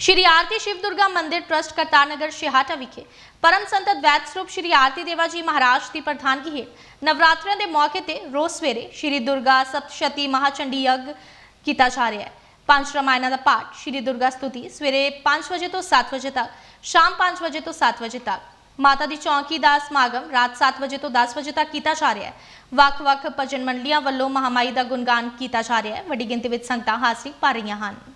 ਸ਼੍ਰੀ ਆਰਤੀ ਸ਼ਿਵ ਦੁਰਗਾ ਮੰਦਿਰ ਟਰਸਟ ਕਰਤਾਰਨਗਰ ਸ਼ਿਹਾਟਾ ਵਿਖੇ ਪਰਮ ਸੰਤ ਅਦਵੈਤ ਸਰੂਪ ਸ਼੍ਰੀ ਆਰਤੀ ਦੇਵਾ ਜੀ ਮਹਾਰਾਜ ਦੀ ਪ੍ਰਧਾਨਗੀ ਹੇਠ ਨਵਰਾਤਰਿਆਂ ਦੇ ਮੌਕੇ ਤੇ ਰੋਜ਼ ਸਵੇਰੇ ਸ਼੍ਰੀ ਦੁਰਗਾ ਸਪਤਸ਼ਤੀ ਮਹਾਚੰਡੀ ਯੱਗ ਕੀਤਾ ਜਾ ਰਿਹਾ ਹੈ। ਪੰਜ ਰਾਮਾਇਣਾਂ ਦਾ ਪਾਠ ਸ਼੍ਰੀ ਦੁਰਗਾ ਸਤੁਤੀ ਸਵੇਰੇ 5 ਵਜੇ ਤੋਂ 7 ਵਜੇ ਤੱਕ, ਸ਼ਾਮ 5 ਵਜੇ ਤੋਂ 7 ਵਜੇ ਤੱਕ, ਮਾਤਾ ਦੀ ਚੌਂਕੀ ਦਾ ਸਮਾਗਮ ਰਾਤ 7 ਵਜੇ ਤੋਂ 10 ਵਜੇ ਤੱਕ ਕੀਤਾ ਜਾ ਰਿਹਾ ਹੈ। ਵੱਖ-ਵੱਖ ਭਜਨ ਮੰਡਲੀਆਂ ਵੱਲੋਂ ਮਹਾਮਾਈ ਦਾ ਗੁਣਗਾਨ ਕੀਤਾ ਜਾ ਰਿਹਾ ਹੈ। ਵੱਡੀ ਗਿਣਤੀ ਵਿੱਚ ਸੰਗਤਾਂ ਹਾਜ਼ਰੀ ਭਰ ਰਹੀਆਂ ਹਨ।